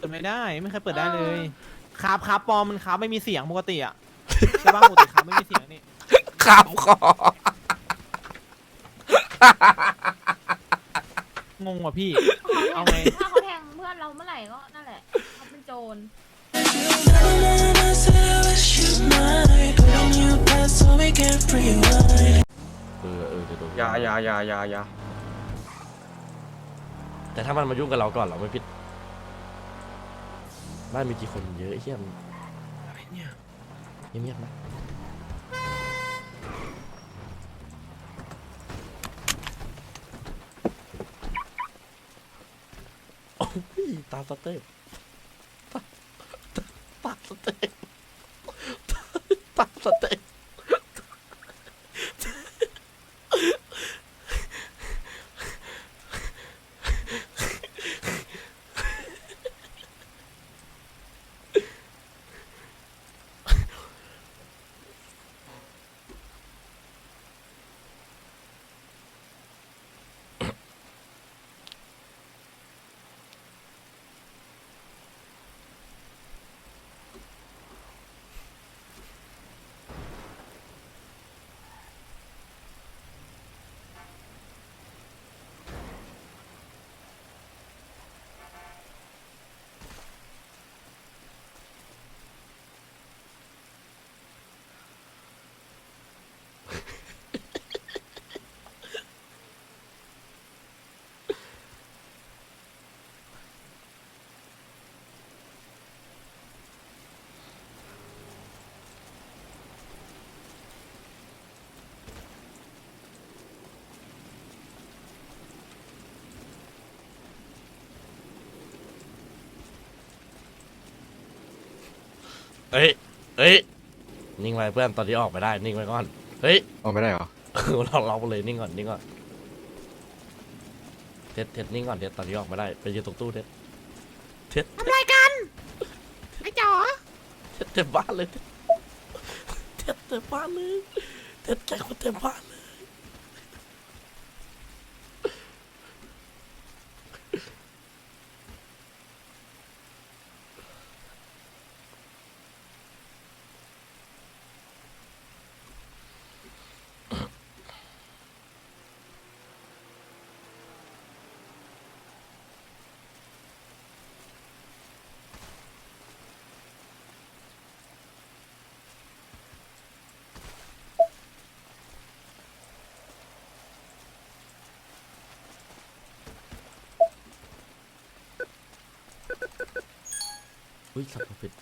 เปิดไม่ได้ไม่เคยเปิดได้เลยคาบคาบปลอมมันคาบไม่มีเสียงปกติอะใช่ป่ะปกติคาบไม่มีเสียงนี่ขับคองงว่ะพี่ เอาไง ถ้าเขาแทงเพื่อนเราเมื่อไหร่ก็นั่นแหละเขาเป็นโจร เออเออจะโดนอย่าอย่าอย่าอย่าอย่าแต่ถ้ามันมายุ่งกับเราก่อนเราไม่ผิด บ้านมีกี่คนเยอะไอ้เหี้ยมอะไรเนี่ยเงียบๆนะโอ้ยตาสเต็ปตามตามสเต็ป เอ้ยเอ้ย นิ่งไว้เพื่อน ตอนที่ออกไปได้ นิ่งไว้ก่อน เฮ้ย ออกไม่ได้เหรอ เราเราไปเลยนิ่งก่อน นิ่งก่อน เท็ดเท็ดนิ่งก่อน เท็ดตอนที่ออกมาได้ ไปยืนตรงตู้เท็ดเท็ดทำไรกันไอ้จ๋อเท็ดเต็มบ้านเลย เท็ดเต็มบ้านเลย เท็ดแกคนเต็มบ้านเลย อุ้ยสับผิด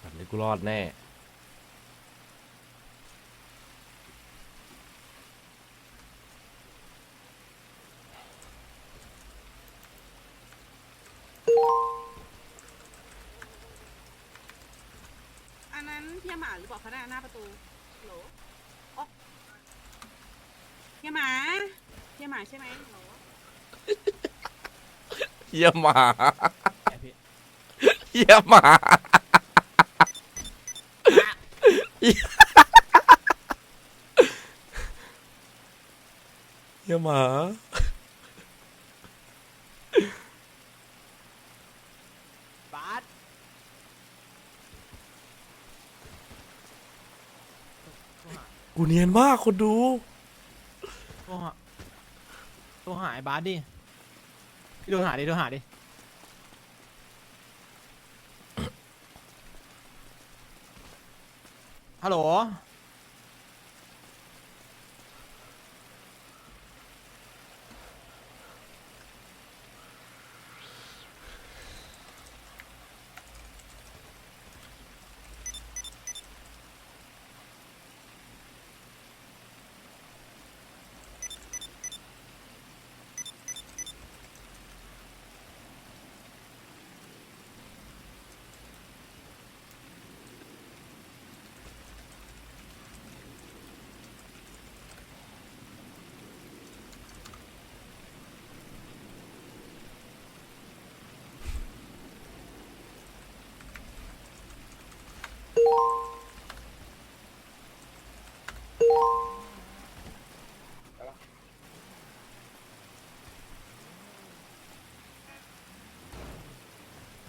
แบบนี้ กูรอดแน่ อันนั้นเฮียหมาหรือเปล่าคะหน้าหน้าประตูโหลอ๋อเฮียหมาเฮียหมาใช่ไหมโหลเฮียหมาไอพี่เฮียหมา เฮียหมา บาสกูเนียนมากคนดู โทรหาโทรหาไอ้บาสดิพี่โทรหาดิโทรหาดิฮัลโหล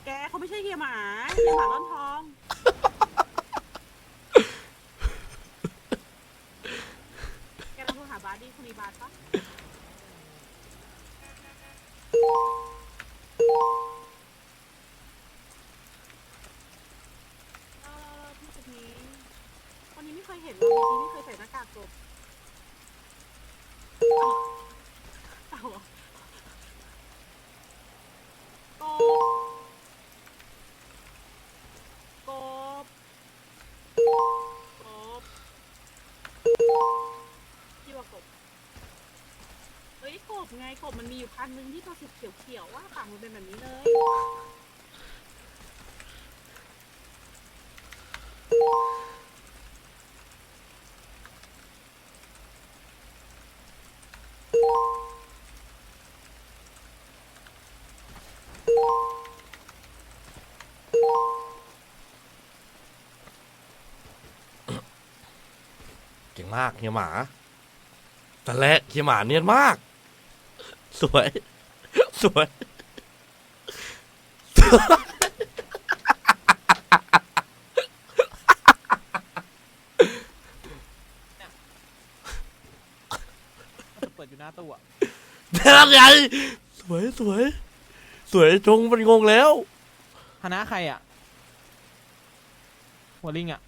แกเขาไม่ใช่เฮียหมาเฮียหมาร่อนทอง แกลองโทรหาบาสดิคุณมีบาสปะ ไงกบมันมีอยู่พันหนึ่งที่ตัวสีเขียวๆว่าปากมันเป็นแบบนี้เลย เก่งมากเฮียหมาแต่แรกเฮียหมาเนียนมาก สวย สวย เปิดอยู่หน้าตู้อะเท่าไงสวยสวย สวยจงมันงงแล้ว คณะใครอะหัวลิงอะ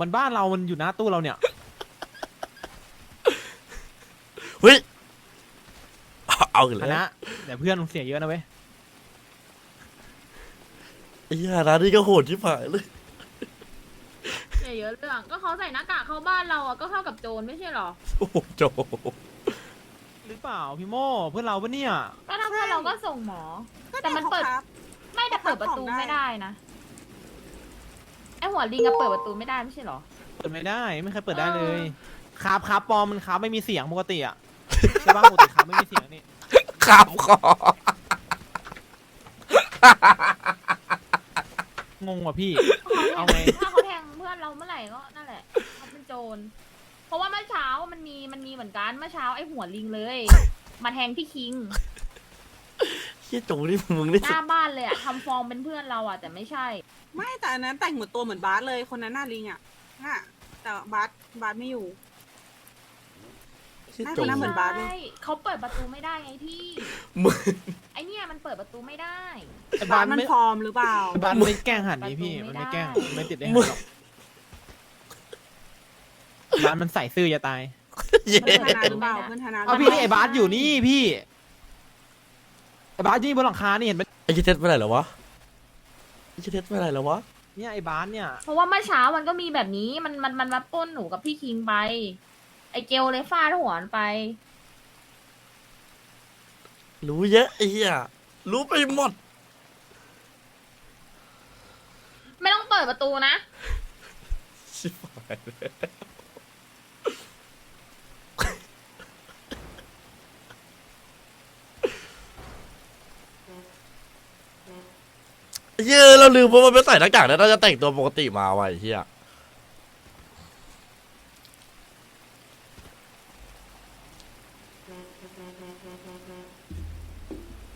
มันอยู่บนบ้านเรา มันอยู่หน้าตู้เราเนี่ย เฮ้ย เอาเอาอีกคแล้วณะเดี๋ยวเพื่อนมึงเสียเยอะนะเว้ย ไอ้เหี้ยร้านนี้ก็โหดชิบหายเลยอย่าเยอะเรื่อง ก็เขาใส่หน้ากากเข้าบ้านเราอะก็เข้ากับโจรไม่ใช่เหรอ โอ้โหโจหรือเปล่าพี่โม่เพื่อนเราปะเนี่ย ก็ถ้าเพื่อนเราก็ส่งหมอ แต่มันเปิดครับไม่แต่เปิดประตูไม่ได้นะ ไอหัวลิงอะเปิดประตูไม่ได้ไม่ใช่เหรอ เปิดไม่ได้ไม่เคยเปิดได้เลยเออคาบคาบปลอมมันคาบไม่มีเสียงปกติอะใช่ป่ะปกติคาบไม่มีเสียงนี่ขับคองงว่ะพี่เอาเอาไง ถ้าเขาแทงเพื่อนเราเมื่อไหร่ก็นั่นแหละเขาเป็นโจร เพราะว่าเมื่อเช้ามันมีมันมีเหมือนกันเมื่อเช้าไอหัวลิงเลย มาแทงพี่คิง เฮียโจนี่มึงนี่หสุดน้าบ้านเลยอะทำฟอร์มเป็นเพื่อนเราอะแต่ไม่ใช่ ไม่แต่อันนั้นแต่งเหมือนตัวเหมือนบาสเลยคนนั้นหน้าลิงอะน่ะแต่บาสบาสไม่อยู่ เฮียน่าโจจะน่าเหมือนบาสเลย ใช่เขาเปิดประตูไม่ได้ไงพี่ มึง ไอเนี่ยมันเปิดประตูไม่ได้ ไอ้บาบ้าสนมันไม่ฟอร์มหรือเปล่า ไอ้บ้านไม่แกล้งหันนี้พี่ มันไม่แกล้งประตูไม่ได้ไม่ติดได้หันหรอกบ้านมันใส่ซื่อจะตาย เย้เพื่อนธนาหรือเปล่าเพื่อนธนาเอาพี่นี่ไอ้บาสอยู่นี่พี่ไอ้บาสอยู่นี่บนหลังคานี่เห็นไหมไอ้เจเท็ดไปไหนแล้ววะไอ้เจเท็ดไปไหนแล้ววะเนี่ยไอ้บาสเนี่ยเพราะว่าเมื่อเช้ามันก็มีแบบนี้มันมันมันมาปล้นหนูกับพี่คิงไป ไอเกลเลยฟาดหัวมันไป รู้เยอะไอ้เหี้ยรู้ไปหมดปิดประตูนะชิบหายแล้ว เย้ยเราลืมว่ามันไม่ใส่หน้ากากแล้วน่าจะแต่งตัวปกติมาไอ้เฮีย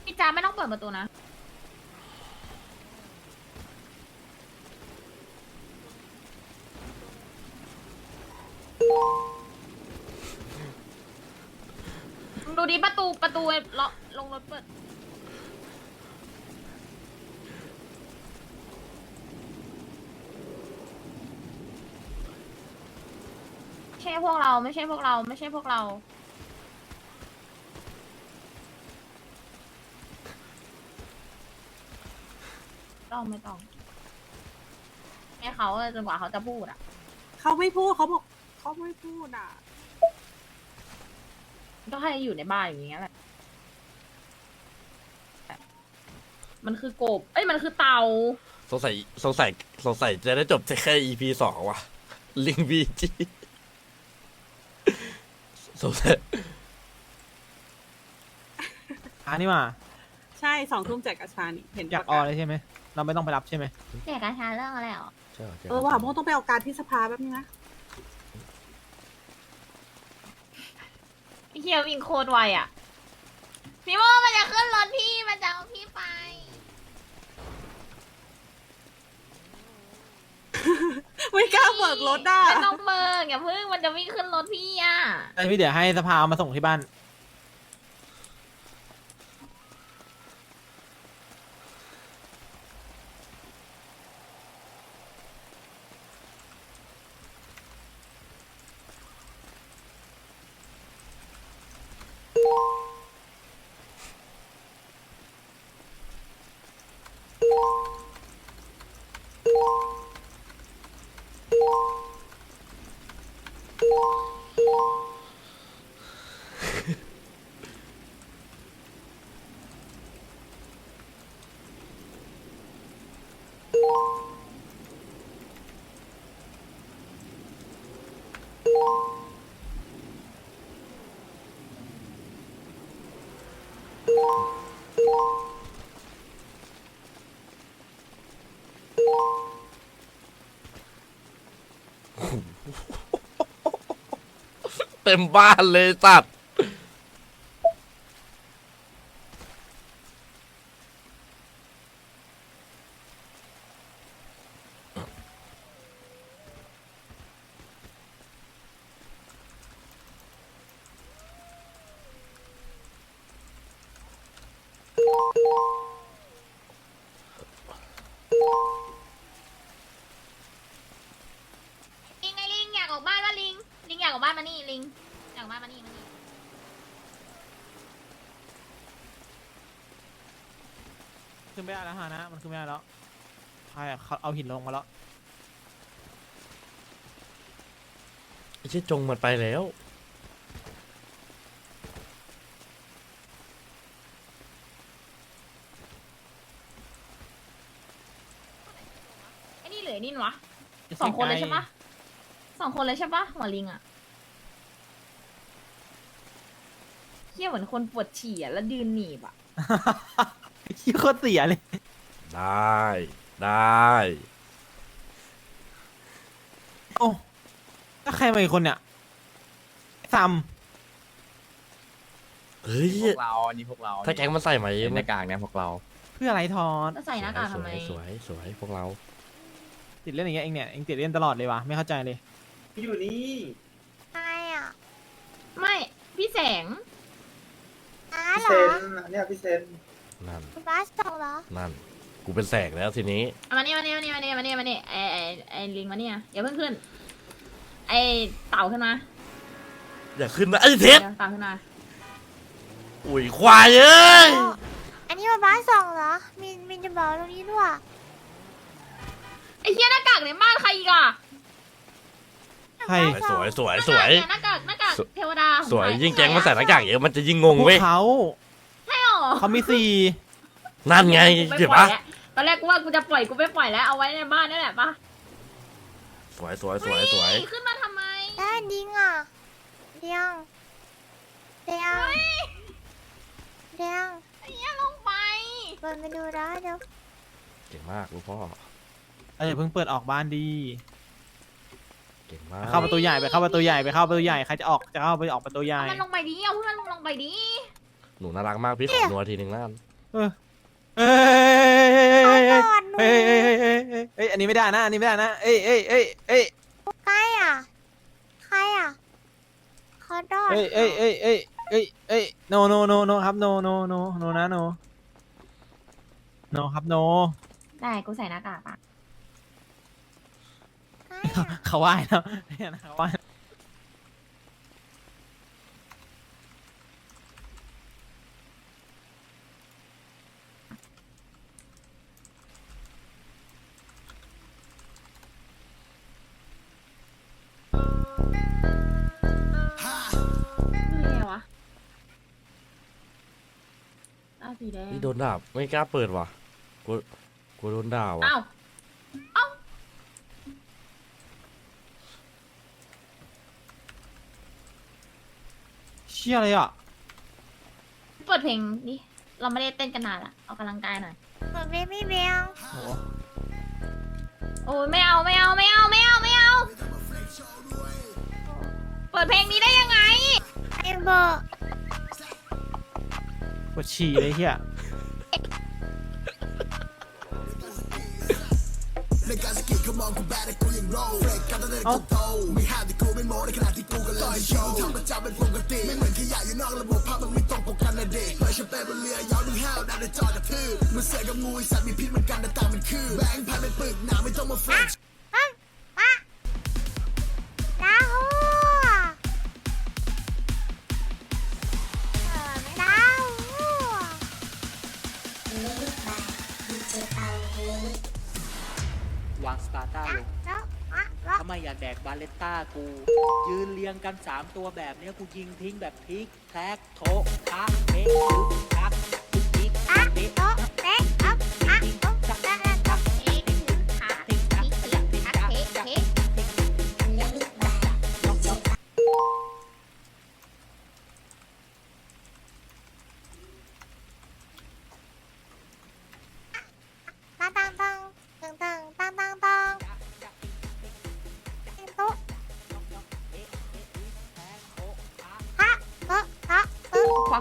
พี่จ้าไม่ต้องเปิดประตูนะ ดูดิประตูประตูไอ้ล็อกลงรถเปิด ใช่พวกเราไม่ใช่พวกเรา ไม่ใช่พวกเรา ต้องไม่ต้องให้เขาจนกว่าเขาจะพูดอะ เขาไม่พูดเขาบอกเขาไม่พูดอะ ก็ให้อยู่ในบ้านอย่างเงี้ยแหละ มันคือกบ เอ้ยมันคือเตา สงสัยสงสัยสงสัยจะได้จบแค่ EP สองว่ะ ลิงบีจี สงสัยอันนี้มาใช่สองทุ่มแจกกระชานี่เห็นอยากประออเลยใช่ไหมเราไม่ต้องไปรับใช่ไหมแจกกระชาเรื่องอะไรหรอใช่หรเออว่าโมต้องไปเอาการที่สภาแป๊บนึงนะไอ้เฮียวิ่งโคตรไวอะพี่โมมันจะขึ้นรถพี่มันจะเอาพี่ไป ไม่กล้าเบิกรถอะ ไม่ต้องเบิกอย่าเพิ่งมันจะวิ่งขึ้นรถพี่อะ ไอพี่เดี๋ยวให้สภาเอามาส่งที่บ้าน เต็มบ้านเลยสัตว์ มานี่ลิงอยากออกบ้านมานี่มานี่ขึ้นไม่ได้แล้วฮะนะ มันขึ้นไม่ได้แล้วใช่อะเขาเอาหินลงมาแล้ว ไอ้เชี่ยจงมันไปแล้ว ไอ้นี่เหลือไอ้นี่วะสองคนเลยใช่ปะสองคนเลยใช่ปะหัวลิงอะ เที่ยเหมือนคนปวดฉี่อะแล้วดืนหนีบอะขี้โคตรเสียเลยได้ได้โอ้ถ้าใครมาอีกคนเนี่ยซัมเฮ้ยพวกเราอันนี้พวกเราถ้าแก๊งมันใส่ไหมเป็นหน้ากากเนี่ยพวกเราเพื่ออะไรทอนแล้วใส่หน้ากากทำไมสวยสวยสวยพวกเราติดเล่นอย่างเงี้ยเองเนี่ยเองติดเล่นตลอดเลยวะไม่เข้าใจเลย อยู่นี่ ใช่อะ ไม่ พี่แสง อ้าพี่เหรเซอนเนี่ยพี่เซนนั่น บ้าสองเหรอนั่น กูเป็นแสกแล้วทีนี้ เอามานี่มานี่มานี่มานี่มานี่มานี่ไอไอไอลิงมาเนี่ยอย่าเพิ่งขึ้น ไอเต่าขึ้นมาอย่าขึ้นนะไอ้เทสเดี๋ยวเต่าขึ้นมาอุ้ยควายเอ้ยอ๋ออันนี้มาบ้าสองเหรอมีมีจะบอกตรงนี้ด้วยไอเฮียหน้ากากในบ้านใครอีกอะ ใครบ้าสวยสวยหน้าสวยกากเนี่ยหน้ากากหน้ากากสวย เทวดาสวยยิ่งแก๊งมันใส่หน้ากากเยอะมันจะยิ่งงงพวเว้กยเขาใช่หรอเขามีสี่นั่นไงไม่เห็นปล่อปะยแล้วตอนแรกกูว่ากูจะปล่อยกูไม่ปล่อยแล้วเอาไว้ในบ้านนี่แหละปะสวยสวยสวยสวย เฮ้ขึ้นมาทำไม ได้ดิงอะเดียงเดียงเดียงไอ้เหี้ยลงไป เปิดไปดูได้เดี๋ยวเก่งมากลูกพ่อ เอ้ยเพิ่งเปิดออกบ้านดี เก่งมากเข้าประตูใหญ่ไปเข้าประตูใหญ่ไปเข้าประตูใหญ่ใครจะออกจะเข้าไปออกประตูใหญ่ เอามันลงไปดิเอาเพื่อนลงไปดิหนูน่ารักมากพี่ขอนัวทีหนึ่งล้านเออเอ้ยเขาเอ้ยโดเอ้ยนหนูเอ้ยเอ้ยเอ้ยเอ้ยเอ้ยอันนี้ไม่ได้นะอันนี้ไม่ได้นะเอ้ยเอ้ยเอ้ยเอ้ยใครอะ ใครอะเขาโดนเอ้ยเอ้ยเอ้ยเอ้ยเอ้ยเอ้ย no no no no ครับ no no no no นะ no no ครับ no ได้กูใส่หน้ากากอะใครอะ เขาไหว้แล้วเนี่ยนะเขาไหว้นี่ไงวะเอาสีแดงนี่โดนด่าไม่กล้าเปิดว่ะกูกูโดนด่าว่ะอ้าว เชี่ยอะไรอะ เปิดเพลงดิเราไม่ได้เต้นกันนานละออกกำลังกายหน่อยเหมือนเบบี้เบลโอ้โอ้ยไม่เอาไม่เอาไม่เอาไม่เอาไม่เอา เปิดเพลงนี้ได้ยังไง ไอเมองกูแบดกูยังโรลเฟรกกันตั้งแต่กูโตไม่ห้าที่กูไม่โม้ในขณะที่กูกำลังโชว์ทำประจำเป็นปกติไม่เหมือนขยะอยู่นอกระบบภาพมันไม่ตรงปกกันนะเด็กเลยฉันเป็นบนเรือย้าวดึงห้าวดันในจอกระทืบมันเสือกับงูสัตว์มีพิษเหมือนกันแต่ตามันคือแบงค์พันเป็นปึกหนาไม่ต้องมาเฟรช ไม่อยากแดกบาเลตต้ากู ยืนเรียงกัน 3 ตัวแบบเนี้ยกูยิงทิ้งแบบพลิกแท็กโถพักเทคึกทักคึกทิกอะเตะ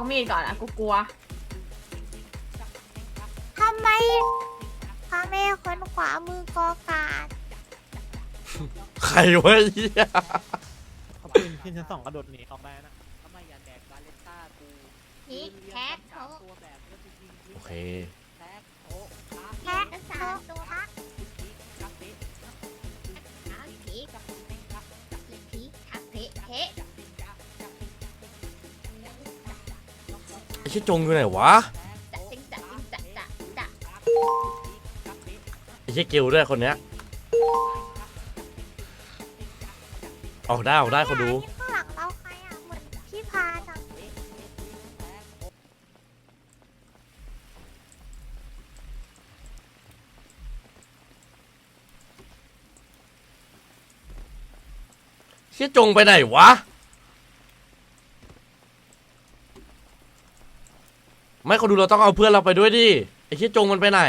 กมีดก่อนอะกูกลัว ทำไมพ่อแม่คนขวามือกอกาดใครวะเหี้ยเขาปืนขึ้นชั้นสองกระโดดหนีออกได้นะทำไมอยากแดกบาเลตต้ากูทิยืกนเรียแท็งกกันโต๊ะ3ตัวแบบเนี้ยกูยิงทิ้งโอเค แท็กโถทักแท็กโต๊ะตัวฮะทิกทักเททิกทิกทักเทเทไชิจงอยู่ไหนวะจะจิงจะจิงจะจะจะไอ้ชิเกลด้วยคนเนี้ยออกได้ออกได้คนดู ข้างหลังเราใครอะ เหมือนพี่พาจังเชี่ยจงไปไหนวะ ไม่คนดูเราต้องเอาเพื่อนเราไปด้วยดิไอ้เชี่ยจงมันไปไหน